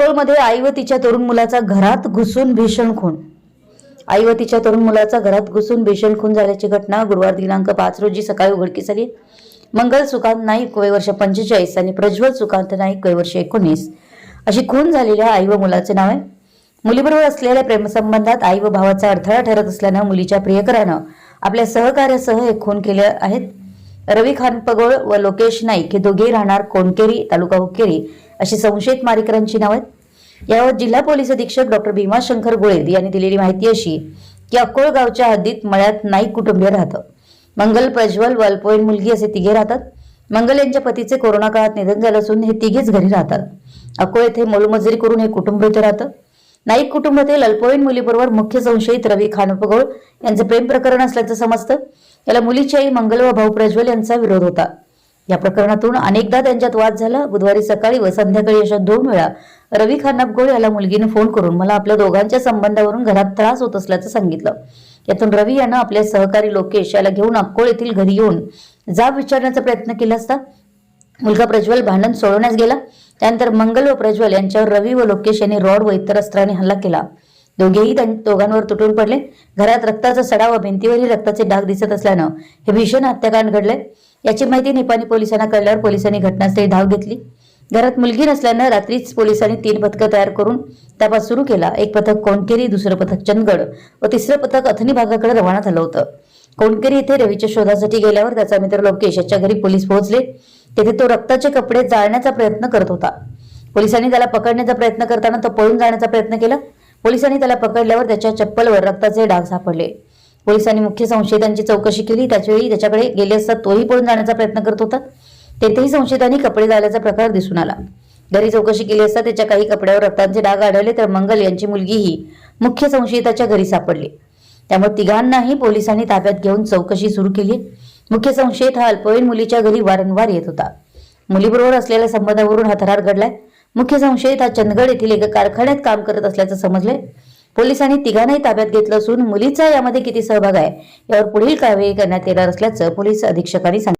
मुलीबरोबरमध्ये आई व तिच्या तरुण मुलाचा घरात घुसून भीषण खून. आई व तिच्या तरुण मुलाचा घरात घुसून भीषण खून झाल्याची घटना गुरुवार दिनांक पाच रोजी सकाळी उघडकीस आली. मंगल सुकांत नाईक वय वर्ष पंचेचाळीस आणि प्रज्वल सुकांत नाईक वय वर्ष एकोणीस अशी खून झालेल्या आई व मुलाचे नाव आहे. मुलीबरोबर असलेल्या प्रेमसंबंधात आई व भावाचा अडथळा ठरत असल्यानं मुलीच्या प्रियकरानं आपल्या सहकार्यासह हे खून केले आहेत. रवी खानपगोळ व लोकेश नाईक हे दोघेही राहणार कोणकेरी तालुका हुकेरी अशी संशयित मारेकरांची नाव आहेत. यावर जिल्हा पोलीस अधीक्षक डॉक्टर भीमाशंकर गोळेद यांनी दिलेली माहिती अशी की अक्कोळ गावच्या हद्दीत मळ्यात नाईक कुटुंबीय राहतं. मंगल प्रज्वल व अल्पवयीन मुलगी असे तिघे राहतात. मंगल यांच्या पतीचे कोरोना काळात निधन झालं असून हे तिघेच घरी राहतात. अक्कोळ येथे मोलमजुरी करून हे कुटुंब इथे राहतं. नाईक कुटुंबातील अल्पवयीन मुलीबरोबर मुख्य संशयित रवी खानपगोळ यांचे प्रेम प्रकरण असल्याचं समजतं. याला मुलीची आई मंगल व भाऊ प्रज्वल यांचा विरोध होता. या प्रकरणातून अनेकदा त्यांच्यात वाद झाला. बुधवारी सकाळी व संध्याकाळी अशा दोन वेळा रवी खानपगोळ याला मुलगीने फोन करून मला आपल्या दोघांच्या संबंधावरून घरात त्रास होत असल्याचं सांगितलं. यातून रवी यानं आपल्या सहकारी लोकेश याला घेऊन अक्कोळ येथील घरी येऊन जाब विचारण्याचा प्रयत्न केला असता मुलगा प्रज्वल भांडण सोडवण्यास गेला. त्यानंतर मंगल व प्रज्वल यांच्यावर रवी व लोकेश यांनी रॉड व इतर अस्त्राने हल्ला केला. दोघेही दोघांवर तुटून पडले. घरात रक्ताचा सडा व भिंतीवरही रक्ताचे डाग दिसत असल्यानं हे भीषण हत्याकांड घडले याची माहिती निपाणी पोलिसांना कळल्यावर पोलिसांनी घटनास्थळी धाव घेतली. घरात मुलगी नसल्यानं रात्रीच पोलिसांनी तीन पथकं तयार करून तपास सुरू केला. एक पथक कोणकेरी दुसरं पथक चंदगड व तिसरं पथक अथनी भागाकडे रवाना झालं होतं. कोणकेरी येथे रवीच्या शोधासाठी गेल्यावर त्याचा मित्र लोकेश याच्या घरी पोलीस पोहोचले. तेथे तो रक्ताचे कपडे जाळण्याचा प्रयत्न करत होता. पोलिसांनी त्याला पकडण्याचा प्रयत्न करताना तो पळून जाण्याचा प्रयत्न केला. पोलिसांनी त्याला पकडल्यावर त्याच्या चप्पलवर रक्ताचे डाग सापडले. पोलिसांनी मुख्य संशयितांची चौकशी केली. त्याचवेळी त्याच्याकडे गेले असता तोही पळून जाण्याचा प्रयत्न करत होता. तेथेही संशयितांनी कपडे जाळल्याचा प्रकार दिसून आला. घरी चौकशी केली असता त्याच्या काही कपड्यावर रक्तांचे डाग आढळले तर मंगल यांची मुलगीही मुख्य संशयिताच्या घरी सापडली. त्यामुळे तिघांनाही पोलिसांनी ताब्यात घेऊन चौकशी सुरू केली. मुख्य संशयित हा अल्पवयीन मुलीच्या घरी वारंवार येत होता. मुलीबरोबर असलेल्या संबंधावरून हा थरार घडलाय. मुख्य संशयित हा चंदगड येथील एका कारखान्यात काम करत असल्याचं समजलंय. पोलिसांनी तिघांनाही ताब्यात घेतलं असून मुलीचा यामध्ये किती सहभाग आहे यावर पुढील कारवाई करण्यात येणार असल्याचं पोलीस अधीक्षकांनी सांगितलं.